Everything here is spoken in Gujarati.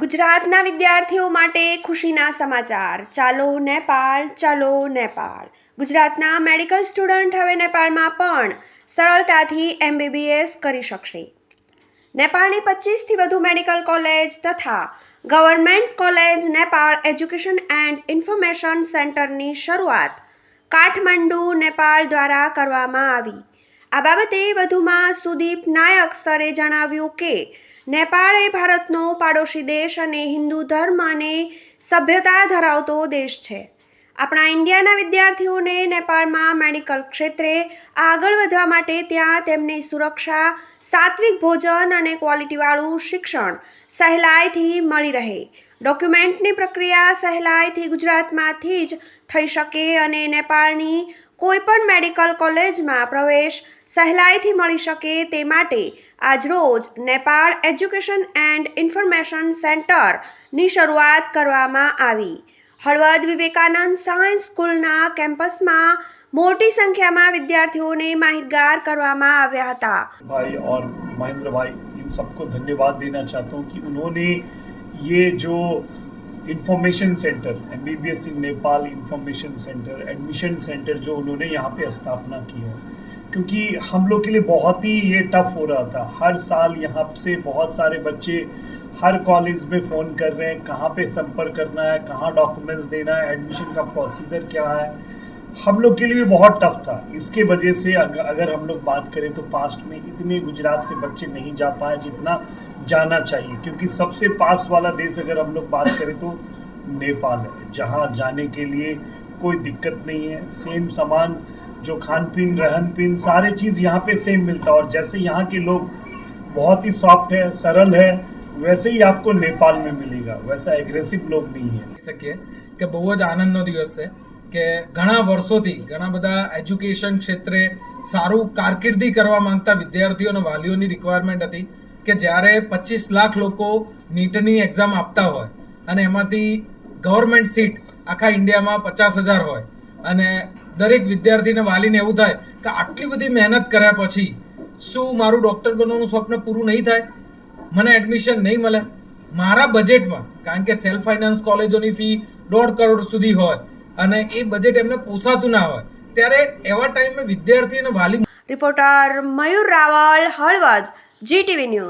ગુજરાતના વિદ્યાર્થીઓ માટે ખુશીના સમાચાર. ચાલો નેપાળ ચાલો નેપાળ. ગુજરાતના મેડિકલ સ્ટુડન્ટ હવે નેપાળમાં પણ સરળતાથી એમબીબીએસ કરી શકશે. નેપાળની પચીસથી વધુ મેડિકલ કોલેજ તથા government college Nepal education and information સેન્ટરની શરૂઆત કાઠમંડુ, નેપાળ દ્વારા કરવામાં આવી. આ બાબતે વધુમાં સુદીપ નાયક સરે જણાવ્યું કે, નેપાળ એ ભારતનો પાડોશી દેશ અને હિન્દુ ધર્મ અને સભ્યતા ધરાવતો દેશ છે. આપણા ઇન્ડિયાના વિદ્યાર્થીઓને નેપાળમાં મેડિકલ ક્ષેત્રે આગળ વધવા માટે ત્યાં તેમની સુરક્ષા, સાત્વિક ભોજન અને ક્વોલિટીવાળું શિક્ષણ સહેલાઈથી મળી રહે. ડોક્યુમેન્ટની પ્રક્રિયા સહેલાઈથી ગુજરાતમાંથી જ થઈ શકે અને નેપાળની કોઈપણ મેડિકલ કોલેજમાં પ્રવેશ સહેલાઈથી મળી શકે તે માટે આજરોજ નેપાળ એજ્યુકેશન એન્ડ ઇન્ફોર્મેશન સેન્ટરની શરૂઆત કરવામાં આવી. હળવદ વિવેકાનંદ સાયન્સ સ્કૂલના કેમ્પસમાં મોટી સંખ્યામાં વિદ્યાર્થીઓને માહિતગાર કરવામાં આવ્યા હતા भाई और महेंद्र भाई इन सबको धन्यवाद देना चाहता हूँ कि उन्होंने ये जो information centre M B B S in Nepal information centre admission centre जो उन्होंने यहाँ पे स्थापना की है क्योंकि हम लोग के लिए बहुत ही ये टफ हो रहा था हर साल यहाँ से बहुत सारे बच्चे हर कॉलेज में फ़ोन कर रहे हैं कहाँ पे संपर्क करना है कहाँ डॉक्यूमेंट्स देना है एडमिशन का प्रोसीजर क्या है। हम लोग के लिए भी बहुत टफ था। इसके वजह से अगर, हम लोग बात करें तो पास्ट में इतने गुजरात से बच्चे नहीं जा पाए जितना जाना चाहिए। क्योंकि सबसे पास वाला देश अगर हम लोग बात करें तो नेपाल है जहाँ जाने के लिए कोई दिक्कत नहीं है। सेम सामान जो खान पीन रहन पीन सारे चीज़ यहाँ पे सेम मिलता है। और जैसे यहाँ के लोग बहुत ही सॉफ्ट है सरल है वैसे ही आपको नेपाल में मिलेगा वैसा एग्रेसिव लोग नहीं है કહી શકીએ કે બહુ જ આનંદનો દિવસ છે કે ઘણા વર્ષોથી ઘણા બધા એજ્યુકેશન ક્ષેત્રે સારું કારકિર્દી કરવા માંગતા વિદ્યાર્થીઓ અને વાલીઓની રિક્વાયરમેન્ટ હતી કે જ્યારે પચીસ લાખ લોકો નીટની એક્ઝામ આપતા હોય અને એમાંથી ગવર્મેન્ટ સીટ આખા ઇન્ડિયામાં પચાસ હજાર હોય અને દરેક વિદ્યાર્થીને વાલીને એવું થાય કે આટલી બધી મહેનત કર્યા પછી શું મારું ડૉક્ટર બનવાનું સ્વપ્ન પૂરું નહીં થાય મને એડમિશન નહીં મળે. મારા બજેટમાં કારણ કે સેલ્ફ ફાઇનાન્સ કોલેજોની ફી દોઢ કરોડ સુધી હોય અને એ બજેટ એમને પોસાતું ના હોય. ત્યારે એવા ટાઈમે વિદ્યાર્થી અને વાલી reporter Mayur Raval, Halvad GTV news